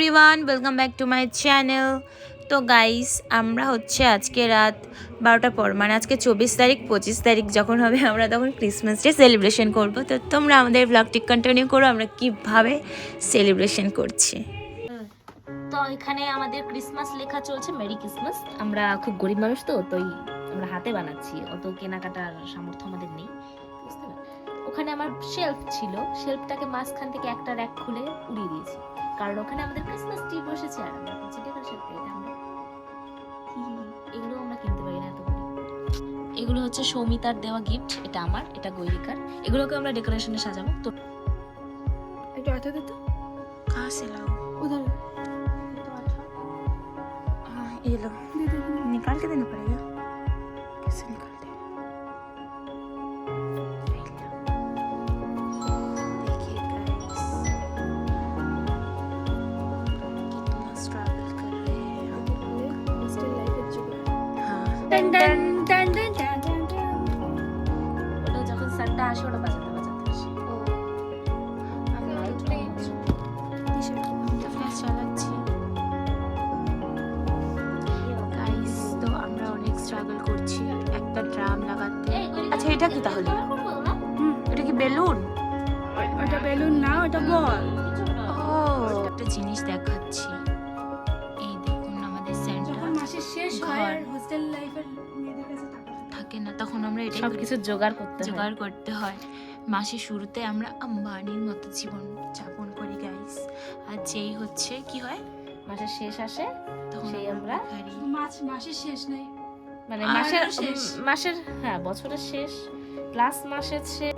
Everyone welcome back to my channel তো guys আমরা হচ্ছে আজকে রাত বারোটার পর মানে আজকে চব্বিশ তারিখ, পঁচিশ তারিখ যখন হবে, আমরা তখন ক্রিসমাস ডে সেলিব্রেশন করব। তো তোমরা আমাদের ব্লগটি কন্টিনিউ করো, আমরা কীভাবে সেলিব্রেশন করছি। তো এখানে আমাদের ক্রিসমাস লেখা চলছে মেরি ক্রিসমাস আমরা খুব গরিব মানুষ তো তোই আমরা হাতে বানাচ্ছি, অত কেনাকাটার সামর্থ্য আমাদের নেই? ওখানে আমার শেলফ ছিল শেলফটাকে মাঝখান থেকে একটা র্যাক খুলে উড়িয়ে দিয়েছি। কারণ ওখানে আমাদের ক্রিসমাস ট্রি বসেছে আর আমরা বলছি ডেকোরেশন এটা আমরা হি হি হি, এগুলো আমরা কিনতে পারি না এত করে। এগুলো হচ্ছে সৌমিতার দেওয়া গিফট এটা আমার এটা গৈরিকার এগুলোকে আমরা ডেকোরেশনে সাজাবো তো একটু আঠা দে তো कहाँ से लाओ उधर हाँ ये लो दे दे दे। निकाल के देना पड़ेगा कैसे निकालते ওটা যখন সানটা আসে ওটা বাজাতে বাজাতে আসে। আমি চালাচ্ছি। গাইস তো আমরা অনেক স্ট্রাগল করছি একটা ড্রাম লাগাতে। আচ্ছা এটা কি তাহলে? এটা কি বেলুন ওটা বেলুন না ওটা বল ও একটা জিনিস দেখাচ্ছি না তখন আমরা এটা সব কিছু জোগাড় করতে জোগাড় করতে হয়। মাসের শুরুতে আমরা আম্বানির মতো জীবন যাপন করি গাইস আর যেই হচ্ছে কি হয়? মাসের শেষ আসে তখন সেই আমরা মাস মাসের শেষ নাই। মানে মাসের শেষ। মাসের হ্যাঁ বছরের শেষ প্লাস মাসের শেষ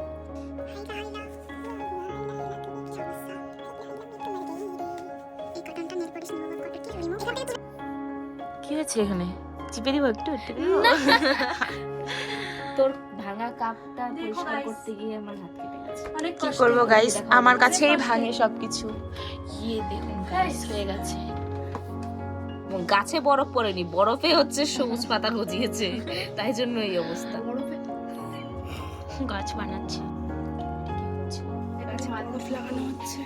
কি হয়েছে এখানে? চিপে দিব একটু একটু তোর ভাঙা কাপটা পরিষ্কার করতে গিয়ে আমার হাত কেটে গেছে। অনেক কি করব গাইস আমার কাছেই। ভাঙে সবকিছু। ইয়ে দেখুন গাইস হয়ে গেছে। গাছে বরফ পড়েনি বরফে হচ্ছে সবুজ পাতা গজিয়েছে তাই জন্য এই অবস্থা। বরফে। গাছ বানাচ্ছে। গাছে বরফ লাগানো হচ্ছে।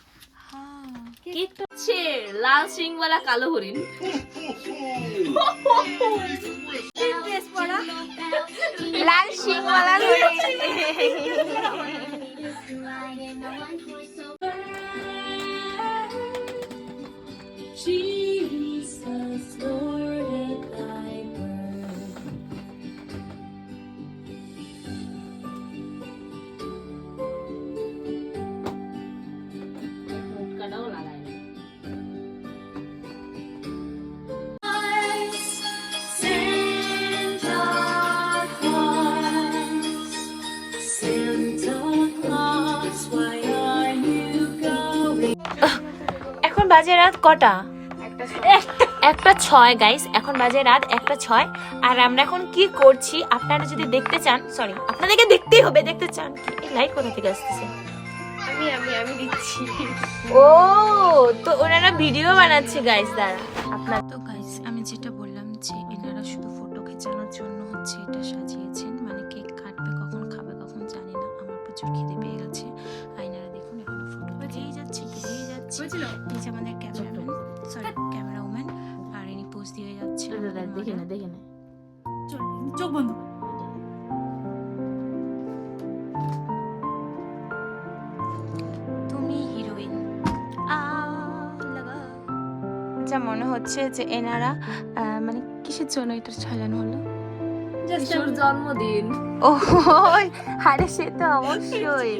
কেকটা হচ্ছে লাল সিংওয়ালা কালো হরিণ। লাল সিংওয়ালা বাজে রাত কটা? একটা ছয় গাইস এখন বাজে রাত একটা ছয়। আর আমরা এখন কি করছি? আপনারা যদি দেখতে চান সরি আপনাদেরকে দেখতেই হবে দেখতে চান কি? লাইক কোথা থেকে আসতেছে? আমি আমি আমি দিচ্ছি। ও তো ওনারা ভিডিও বানাচ্ছে গাইস দ্বারা আপনার তো গাইস আমি যেটা বললাম যে এনারা শুধু ফটো খেচানোর জন্য হচ্ছে এটা সাজিয়েছেন। মানে কেক কাটবে কখন খাবে কখন জানি না। আমার প্রচুর খিদে পেয়ে গেছে। যাচ্ছে এই যে আমাদের ক্যামেরাম্যান সরি ক্যামেরা। ওম্যান আর ইনি পোজ দিয়ে যাচ্ছে দেখ, দেখ, দেখে নে দেখে নে। চোখ বন্ধ তুমি হিরোইন যা মনে হচ্ছে যে এনারা মানে কিসের জন্য এটা সাজানো হলো? জন্মদিন। ও আরে সে তো অবশ্যই।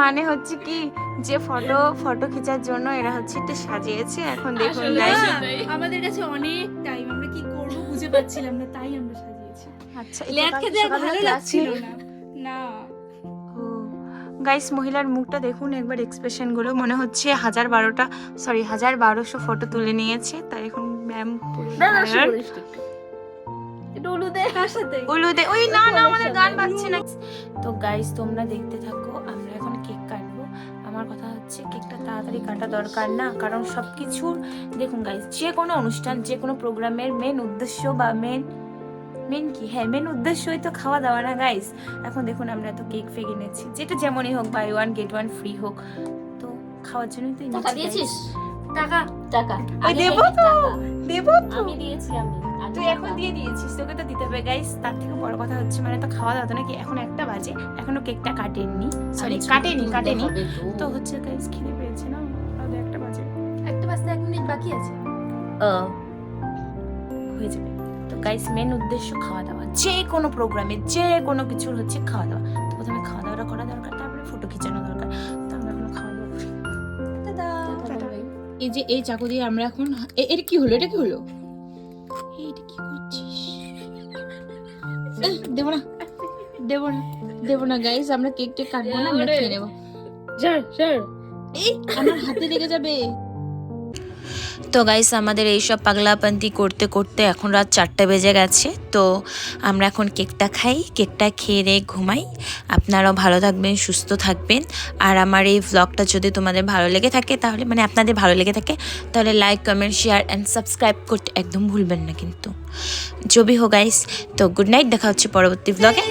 মানে হচ্ছে কি যে ফটো ফটো খোঁচার জন্য এরা হচ্ছে এটা সাজিয়েছে এখন দেখুন আমাদের কাছে অনেক টাইম আমরা কি করব বুঝে পাচ্ছিলাম না তাই আমরা সাজিয়েছি। আচ্ছা লেট খেতে ভালো লাগছিল না। না। গাইস মহিলার মুখটা দেখুন একবার এক্সপ্রেশনগুলো মনে হচ্ছে হাজার বারোটা সরি হাজার বারোশো ফটো তুলে নিয়েছে তাই এখন ম্যাম একটু। একটু উলুদে ওই না না আমাদের গান বাজছে না। তো গাইস তোমরা দেখতে থাকো এখন কেক কাটবো। আমার কথা হচ্ছে কেকটা তাড়াতাড়ি কাটা দরকার না কারণ সব কিছুর দেখুন গাইস যে কোনো অনুষ্ঠান যে কোনো প্রোগ্রামের মেন উদ্দেশ্য বা মেন মেন কি? হ্যাঁ মেন উদ্দেশ্যই তো খাওয়া দাওয়া না গাইস এখন দেখুন আমরা তো কেক ফেক এনেছি। যেটা যেমনই হোক buy one get one free হোক। তো খাওয়ার জন্যই তো টাকা এনেছি, টাকা। দেবো তো দেবো আমি দিয়েছি আমি। তুই এখন দিয়ে দিয়েছিস তোকে তো দিতে হবে। গাইস তার থেকে বড় কথা হচ্ছে মানে তো খাওয়া দাওয়া তো নাকি এখন একটা বাজে। এখনও কেকটা কাটেননি সরি কাটেনি কাটেনি। তো। হচ্ছে গাইস খিদে পেয়েছে না? একটা বাজে। একটা বাজতে এক মিনিট বাকি আছে। ও, হয়ে যাবে। তো গাইস মেন উদ্দেশ্য খাওয়া দাওয়া। যে কোনো প্রোগ্রামে যে কোনো কিছুর হচ্ছে খাওয়া দাওয়া। তো প্রথমে খাওয়া দাওয়াটা করা দরকার তারপরে ফটো খিচানো দরকার। তো আমরা এখন খাওয়া দাওয়া এই যে এই চাকু দিয়ে আমরা এখন এ- এটা কি হলো? এটা কি হলো? দেবো না। দেবো না। দেবো না গাইস আমরা কেক টেক কাটবো না আমরা খেয়ে নেব। Sir sir. এই আমার হাতে লেগে যাবে। তো গাইস আমাদের এইসব পাগলাপান্তি করতে করতে এখন রাত চারটে বেজে গেছে। তো আমরা এখন কেকটা খাই, কেকটা খেয়ে রে ঘুমাই। আপনারাও ভালো থাকবেন, সুস্থ থাকবেন। আর আমার এই ভ্লগটা যদি তোমাদের ভালো লেগে থাকে, তাহলে মানে আপনাদের ভালো লেগে থাকে, তাহলে like comment share and subscribe করতে একদম ভুলবেন না কিন্তু। জবি হো গাইস তো গুড নাইট দেখা হচ্ছে পরবর্তী ভ্লগে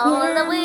all the way.